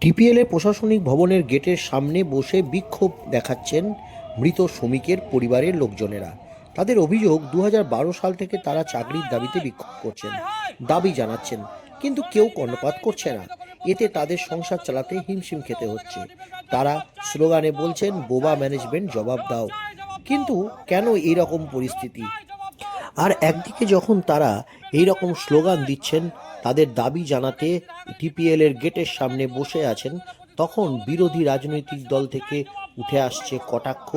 টিপিএলের প্রশাসনিক ভবনের গেটের সামনে বসে বিক্ষোভ দেখাচ্ছেন মৃত শ্রমিকের পরিবারের লোকজনেরা। তাদের অভিযোগ দু হাজার বারো সাল থেকে তারা চাকরির দাবিতে বিক্ষোভ করছেন। দাবি জানাচ্ছেন, কিন্তু কেউ কর্ণপাত করছে না। এতে তাদের সংসার চালাতে হিমশিম খেতে হচ্ছে। তারা স্লোগানে বলছেন বোবা ম্যানেজমেন্ট জবাব দাও। কিন্তু কেন এই রকম পরিস্থিতি? আর একদিকে যখন তারা এই রকম স্লোগান দিচ্ছেন, তাদের দাবি জানাতে টিপিএল এর গেটের সামনে বসে আছেন, তখন বিরোধী রাজনৈতিক দল থেকে উঠে আসছে কটাক্ষ।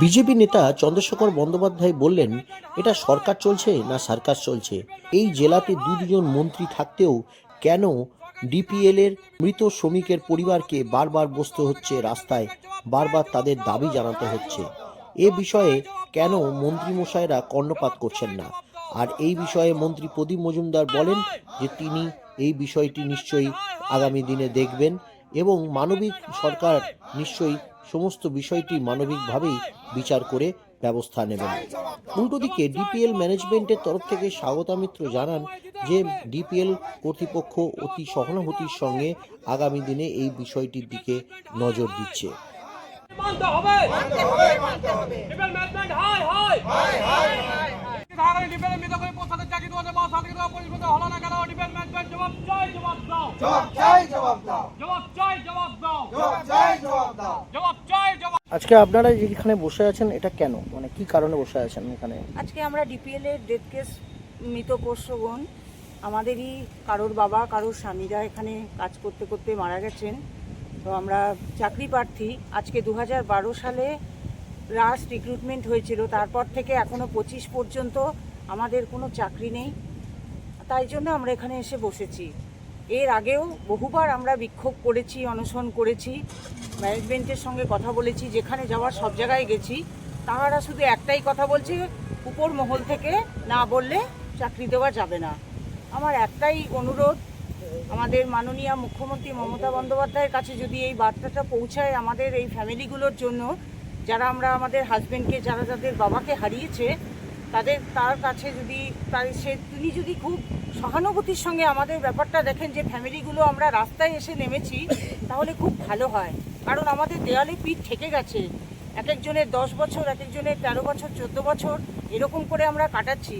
বিজেপি নেতা চন্দ্রশেখর বন্দ্যোপাধ্যায় বললেন, এটা সরকার চলছে না সার্কাস চলছে? এই জেলাতে দু দুজন মন্ত্রী থাকতেও কেন ডিপিএল এর মৃত শ্রমিকের পরিবারকে বারবার বসতে হচ্ছে রাস্তায়? বারবার তাদের দাবি জানাতে হচ্ছে। এ বিষয়ে কেন মন্ত্রীমশাইরা কর্ণপাত করছেন না? আর এই বিষয়ে মন্ত্রী প্রদীপ মজুমদার বলেন যে তিনি এই বিষয়টি নিশ্চয়ই আগামী দিনে দেখবেন এবং মানবিক সরকার নিশ্চয়ই সমস্ত বিষয়টি মানবিকভাবেই বিচার করে ব্যবস্থা নেবেন। উল্টো দিকে ডিপিএল ম্যানেজমেন্টের তরফ থেকে স্বাগতা মিত্র জানান যে ডিপিএল কর্তৃপক্ষ অতি সহানুভূতির সঙ্গে আগামী দিনে এই বিষয়টির দিকে নজর দিচ্ছে। মানতে হবে। ডিপেল ম্যানেজমেন্ট হাই হাই। ঢাকায় ডিপেল মৃত করে বা পরিষ্কৃত হলো না কেন? ম্যানেজমেন্ট জবাব চাই জবাব দাও। জবাব চাই জবাব দাও। জবাব চাই জবাব দাও। জবাব চাই জবাব দাও। জবাব চাই জবাব আজকে আপনারা যেখানে বসে আছেন এটা কেন? মানে কি কারণে বসে আছেন এখানে? আজকে আমরা ডিপিএল এর ডেথ কেস মৃত পোষ্যগণ আমাদেরই কারোর বাবা কারোর স্বামীরা এখানে কাজ করতে করতে মারা গেছেন। তো আমরা চাকরি প্রার্থী। আজকে দু হাজার বারো সালে লাস্ট রিক্রুটমেন্ট হয়েছিল। তারপর থেকে এখনও পঁচিশ পর্যন্ত আমাদের কোনো চাকরি নেই। তাই জন্য আমরা এখানে এসে বসেছি। এর আগেও বহুবার আমরা বিক্ষোভ করেছি, অনশন করেছি, ম্যানেজমেন্টের সঙ্গে কথা বলেছি, যেখানে যাওয়ার সব জায়গায় গেছি। তাহারা শুধু একটাই কথা বলছে, উপর মহল থেকে না বললে চাকরি দেওয়া যাবে না। আমার একটাই অনুরোধ আমাদের মাননীয় মুখ্যমন্ত্রী মমতা বন্দ্যোপাধ্যায়ের কাছে যদি এই বার্তাটা পৌঁছায় আমাদের এই ফ্যামিলিগুলোর জন্য, যারা আমরা আমাদের হাজব্যান্ডকে যারা যাদের বাবাকে হারিয়েছে, তাদের, তার কাছে যদি, তার সে, তিনি যদি খুব সহানুভূতির সঙ্গে আমাদের ব্যাপারটা দেখেন যে ফ্যামিলিগুলো আমরা রাস্তায় এসে নেমেছি, তাহলে খুব ভালো হয়। কারণ আমাদের দেয়ালে পিঠ থেকে গেছে। এক একজনের দশ বছর, এক একজনের তেরো বছর, চোদ্দ বছর, এরকম করে আমরা কাটাচ্ছি।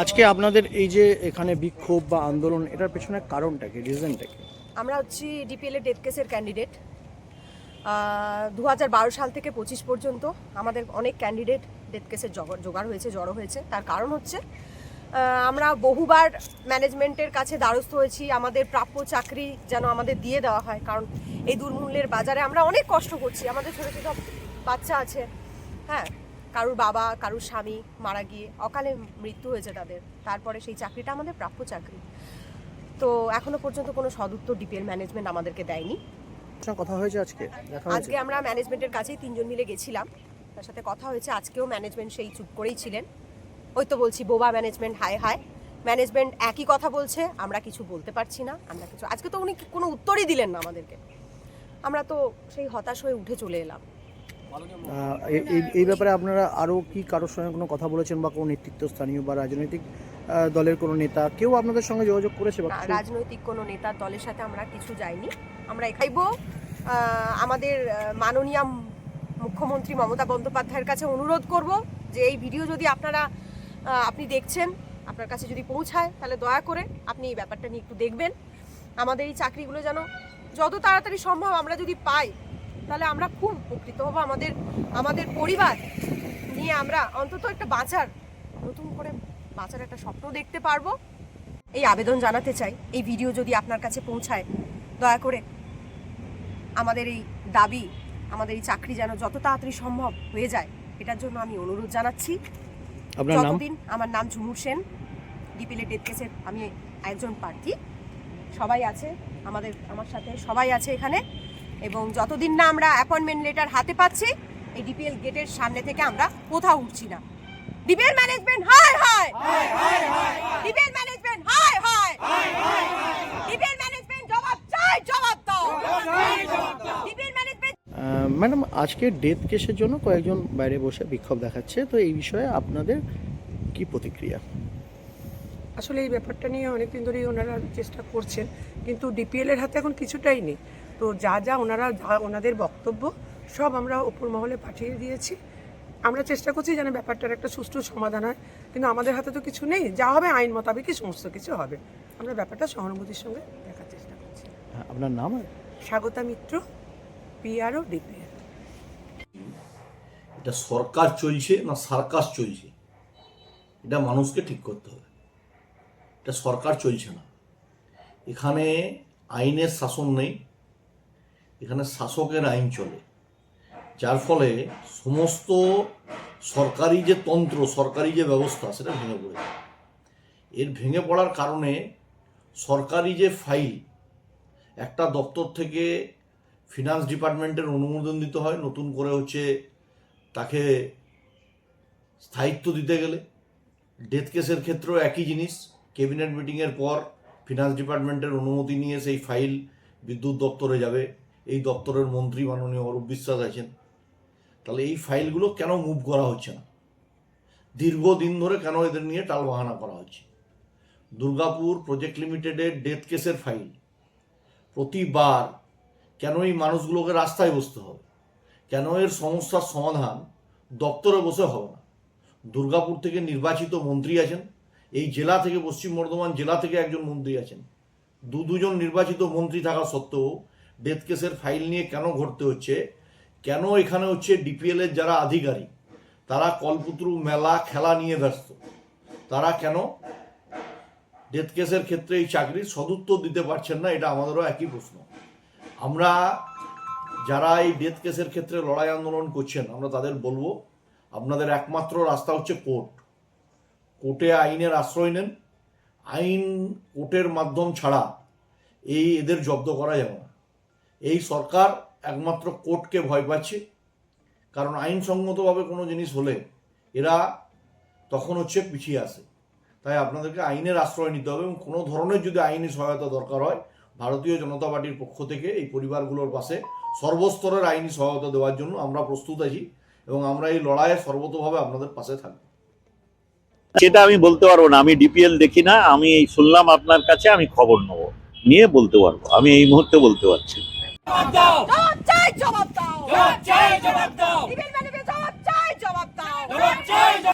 আজকে আপনাদের এই যে এখানে বিক্ষোভ বা আন্দোলন এটার পেছনে কারণটা কি রিজনটা কি? আমরা হচ্ছি ডিপিএল এর ডেথ কেসের ক্যান্ডিডেট দু হাজার বারো সাল থেকে পঁচিশ পর্যন্ত আমাদের অনেক ক্যান্ডিডেট ডেথ কেসের জোগাড় হয়েছে জড়ো হয়েছে। তার কারণ হচ্ছে আমরা বহুবার ম্যানেজমেন্টের কাছে দ্বারস্থ হয়েছি। আমাদের প্রাপ্য চাকরি যেন আমাদের দিয়ে দেওয়া হয় কারণ এই দুর্মূল্যের বাজারে আমরা অনেক কষ্ট করছি। আমাদের ছোটো ছোটো বাচ্চা আছে হ্যাঁ? কারুর বাবা কারুর স্বামী মারা গিয়ে অকালে মৃত্যু হয়েছে তাদের। তারপরে সেই চাকরিটা আমাদের প্রাপ্য চাকরি। তো এখনও পর্যন্ত কোনো সদুত্তর ডিপিএল ম্যানেজমেন্ট আমাদেরকে দেয়নি। আচ্ছা, কথা হয়েছে আজকে? আজকে আমরা ম্যানেজমেন্টের কাছেই তিনজন মিলে গেছিলাম। তার সাথে কথা হয়েছে আজকেও ম্যানেজমেন্ট সেই চুপ করেই ছিলেন। ওই তো বলছি বোবা ম্যানেজমেন্ট হায় হায়। ম্যানেজমেন্ট একই কথা বলছে আমরা কিছু বলতে পারছি না আমরা কিছু আজকে তো উনি কোনো উত্তরই দিলেন না আমাদেরকে। আমরা তো সেই হতাশ হয়ে উঠে চলে এলাম। এই- ব্যাপারে আপনারা আরও কি কারোর সঙ্গে কোনো কথা বলেছেন বা কোনো নেতৃত্ব স্থানীয় বা রাজনৈতিক দলের কোনো নেতা? কেউ আপনাদের সঙ্গে যোগাযোগ করেছে বা রাজনৈতিক কোনো নেতা দলের সাথে আমরা কিছু যাইনি। আমরা এখাইব আমাদের মাননীয় মুখ্যমন্ত্রী মমতা বন্দ্যোপাধ্যায়ের কাছে অনুরোধ করব যে এই ভিডিও যদি আপনারা আপনি দেখছেন, আপনার কাছে যদি পৌঁছায়, তাহলে দয়া করে আপনি এই ব্যাপারটা নিয়ে একটু দেখবেন। আমাদের এই চাকরিগুলো যেন যত তাড়াতাড়ি সম্ভব আমরা যদি পাই, তাহলে আমরা খুব উপকৃত হব। আমাদের আমাদের পরিবার নিয়ে আমরা অন্তত একটা বাঁচার, নতুন করে বাঁচার একটা স্বপ্ন দেখতে পারব। এই আবেদন জানাতে চাই। এই ভিডিও যদি আপনার কাছে পৌঁছায়, দয়া করে আমাদের এই দাবি আমাদের এই চাকরি যেন যত তাড়াতাড়ি সম্ভব হয়ে যায় এটার জন্য আমি অনুরোধ জানাচ্ছি। যতদিন আমার নাম ঝুমুর সেন ডিপিলে ডেথ কেসের আমি একজন প্রার্থী সবাই আছে আমাদের আমার সাথে সবাই আছে এখানে এবং যতদিন না আমরা অ্যাপয়েন্টমেন্ট লেটার হাতে পাচ্ছি এই ডিপিএল গেটের সামনে থেকে আমরা কোথাও উঠছি না। ডিপিএল ম্যানেজমেন্ট হাই হাই ডিপিএল ম্যানেজমেন্ট হাই হাই ম্যাডাম আজকে ডেথ কেসের জন্য কয়েকজন বাইরে বসে বিক্ষোভ দেখাচ্ছে। তো এই বিষয়ে আপনাদের কি প্রতিক্রিয়া? আসলে এই ব্যাপারটা নিয়ে অনেকদিন ধরেই ওনারা চেষ্টা করছেন কিন্তু ডিপিএল এর হাতে এখন কিছুটাই নেই। তো যা যা ওনারা যা ওনাদের বক্তব্য সব আমরা ওপর মহলে পাঠিয়ে দিয়েছি। আমরা চেষ্টা করছি যেন ব্যাপারটার একটা সুষ্ঠু সমাধান হয় কিন্তু আমাদের হাতে তো কিছু নেই। যা হবে আইন মোতাবেকই সমস্ত কিছু হবে। আমরা ব্যাপারটা সহানুভূতির সঙ্গে দেখার চেষ্টা করছি। হ্যাঁ, আপনার নাম? স্বাগতা মিত্র পিআরও ডিপিএল এটা সরকার চলছে না সার্কাস চলছে? এটা মানুষকে ঠিক করতে হবে। এটা সরকার চলছে না। এখানে আইনের শাসন নেই, এখানে শাসকের আইন চলে। যার ফলে সমস্ত সরকারি যে তন্ত্র, সরকারি যে ব্যবস্থা, সেটা ভেঙে পড়েছে এর ভেঙে পড়ার কারণে সরকারি যে ফাইল, একটা দপ্তর থেকে ফিনান্স ডিপার্টমেন্টের অনুমোদন দিতে হয়, নতুন করে হচ্ছে তাকে স্থায়িত্ব দিতে গেলে ডেথ কেসের ক্ষেত্রেও একই জিনিস। ক্যাবিনেট মিটিংয়ের পর ফিনান্স ডিপার্টমেন্টের অনুমতি নিয়ে সেই ফাইল বিদ্যুৎ দপ্তরে যাবে। এই দপ্তরের মন্ত্রী মাননীয় অরূপ বিশ্বাস আছেন। তাহলে এই ফাইলগুলো কেন মুভ করা হচ্ছে না? দীর্ঘদিন ধরে কেন এদের নিয়ে টালবাহানা করা হচ্ছে? দুর্গাপুর প্রজেক্ট লিমিটেডের ডেথ কেসের ফাইল প্রতিবার কেন এই মানুষগুলোকে রাস্তায় বসতে হবে? কেন এর সমস্যার সমাধান দপ্তরে বসে হবে না? দুর্গাপুর থেকে নির্বাচিত মন্ত্রী আছেন, এই জেলা থেকে পশ্চিম বর্ধমান জেলা থেকে একজন মন্ত্রী আছেন। দু দুজন নির্বাচিত মন্ত্রী থাকা সত্ত্বেও ডেথ কেসের ফাইল নিয়ে কেন ঘটতে হচ্ছে? কেন এখানে হচ্ছে ডিপিএল এর যারা আধিকারিক, তারা কলপুত্রু মেলা খেলা নিয়ে ব্যস্ত? তারা কেন ডেথ কেসের ক্ষেত্রে এই চাকরির সদুত্তর দিতে পারছেন না? এটা আমাদেরও একই প্রশ্ন। আমরা যারা এই ডেথ কেসের ক্ষেত্রে লড়াই আন্দোলন করছেন, আমরা তাদের বলব, আপনাদের একমাত্র রাস্তা হচ্ছে কোর্ট। কোর্টে আইনের আশ্রয় নেন। আইন কোর্টের মাধ্যম ছাড়া এই এদের জব্দ করা যাবে না। এই সরকার একমাত্র কোর্টকে ভয় পাচ্ছে। কারণ আইনসঙ্গতভাবে কোনো জিনিস হলে এরা তখন হচ্ছে পিছিয়ে আসে। তাই আপনাদেরকে আইনের আশ্রয় নিতে হবে এবং কোনো ধরনের যদি আইনি সহায়তা দরকার হয়, ভারতীয় জনতা পার্টির পক্ষ থেকে এই পরিবারগুলোর পাশে সর্বস্তরের আইনি সহায়তা দেওয়ার জন্য আমরা প্রস্তুত আছি এবং আমরা এই লড়াইয়ে সর্বতভাবে আপনাদের পাশে থাকব। সেটা আমি বলতে পারব না আমি ডিপিএল দেখি না আমি এই শুনলাম আপনার কাছে আমি খবর নেব। নিয়ে বলতে পারব আমি এই মুহূর্তে বলতে পারছি জবাব দাও!